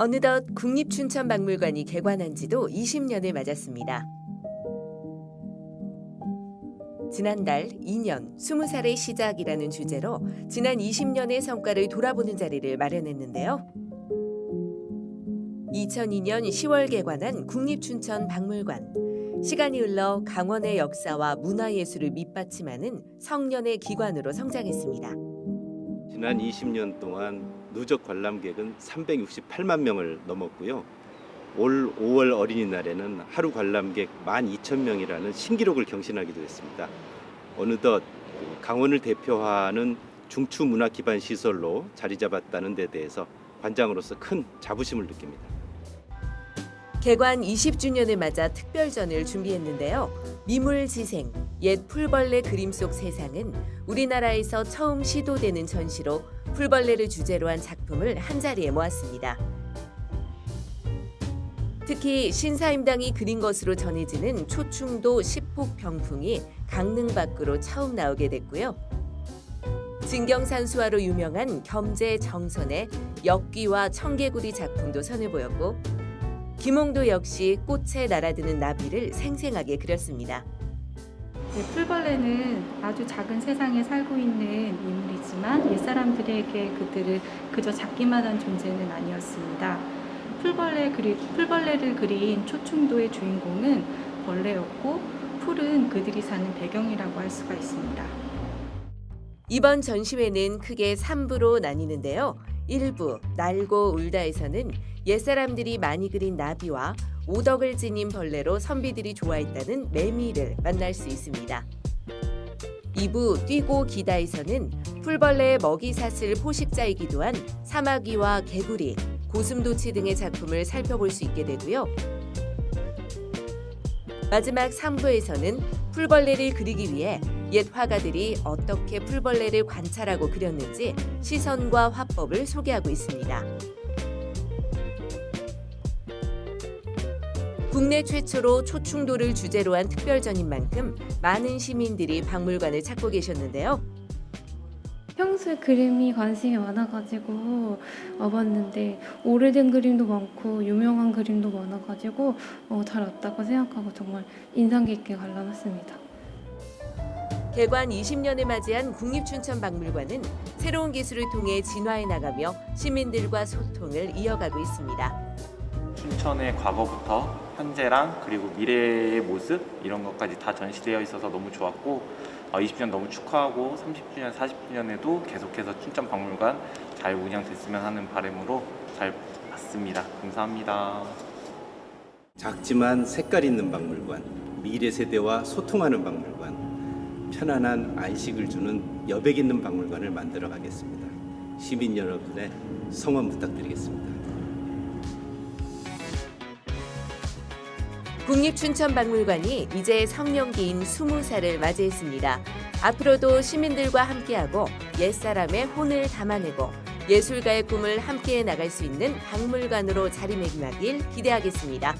어느덧 국립춘천박물관이 개관한 지도 20년을 맞았습니다. 지난달 2년 20살의 시작이라는 주제로 지난 20년의 성과를 돌아보는 자리를 마련했는데요. 2002년 10월 개관한 국립춘천박물관. 시간이 흘러 강원의 역사와 문화예술을 밑받침하는 성년의 기관으로 성장했습니다. 지난 20년 동안 누적 관람객은 368만 명을 넘었고요. 올 5월 어린이날에는 하루 관람객 12,000명이라는 신기록을 경신하기도 했습니다. 어느덧 그 강원을 대표하는 중추 문화 기반 시설로 자리 잡았다는 데 대해서 관장으로서 큰 자부심을 느낍니다. 개관 20주년을 맞아 특별전을 준비했는데요. 미물지생, 옛 풀벌레 그림 속 세상은 우리나라에서 처음 시도되는 전시로 풀벌레를 주제로 한 작품을 한자리에 모았습니다. 특히 신사임당이 그린 것으로 전해지는 초충도 십폭 병풍이 강릉 밖으로 처음 나오게 됐고요. 진경산수화로 유명한 겸재 정선의 역귀와 청개구리 작품도 선을 보였고 김홍도 역시 꽃에 날아드는 나비를 생생하게 그렸습니다. 네, 풀벌레는 아주 작은 세상에 살고 있는 인물이지만 옛사람들에게 그들을 그저 작기만 한 존재는 아니었습니다. 풀벌레 그리, 풀벌레를 그린 초충도의 주인공은 벌레였고 풀은 그들이 사는 배경이라고 할 수가 있습니다. 이번 전시회는 크게 3부로 나뉘는데요. 1부 날고 울다에서는 옛사람들이 많이 그린 나비와 오덕을 지닌 벌레로 선비들이 좋아했다는 매미를 만날 수 있습니다. 2부 뛰고 기다에서는 풀벌레의 먹이 사슬 포식자이기도 한 사마귀와 개구리, 고슴도치 등의 작품을 살펴볼 수 있게 되고요. 마지막 3부에서는 풀벌레를 그리기 위해 옛 화가들이 어떻게 풀벌레를 관찰하고 그렸는지 시선과 화법을 소개하고 있습니다. 국내 최초로 초충도를 주제로 한 특별전인 만큼 많은 시민들이 박물관을 찾고 계셨는데요. 평소에 그림이 관심이 많아가지고 와봤는데 오래된 그림도 많고 유명한 그림도 많아가지고 어, 잘 왔다고 생각하고 정말 인상 깊게 관람했습니다. 개관 20년을 맞이한 국립춘천박물관은 새로운 기술을 통해 진화해 나가며 시민들과 소통을 이어가고 있습니다. 춘천의 과거부터 현재랑 그리고 미래의 모습 이런 것까지 다 전시되어 있어서 너무 좋았고 어, 20주년 너무 축하하고 30주년, 40주년에도 계속해서 춘천 박물관 잘 운영됐으면 하는 바람으로 잘 봤습니다. 감사합니다. 작지만 색깔 있는 박물관, 미래 세대와 소통하는 박물관, 편안한 안식을 주는 여백 있는 박물관을 만들어 가겠습니다. 시민 여러분의 성원 부탁드리겠습니다. 국립춘천박물관이 이제 성년기인 20살을 맞이했습니다. 앞으로도 시민들과 함께하고 옛사람의 혼을 담아내고 예술가의 꿈을 함께해 나갈 수 있는 박물관으로 자리매김하길 기대하겠습니다.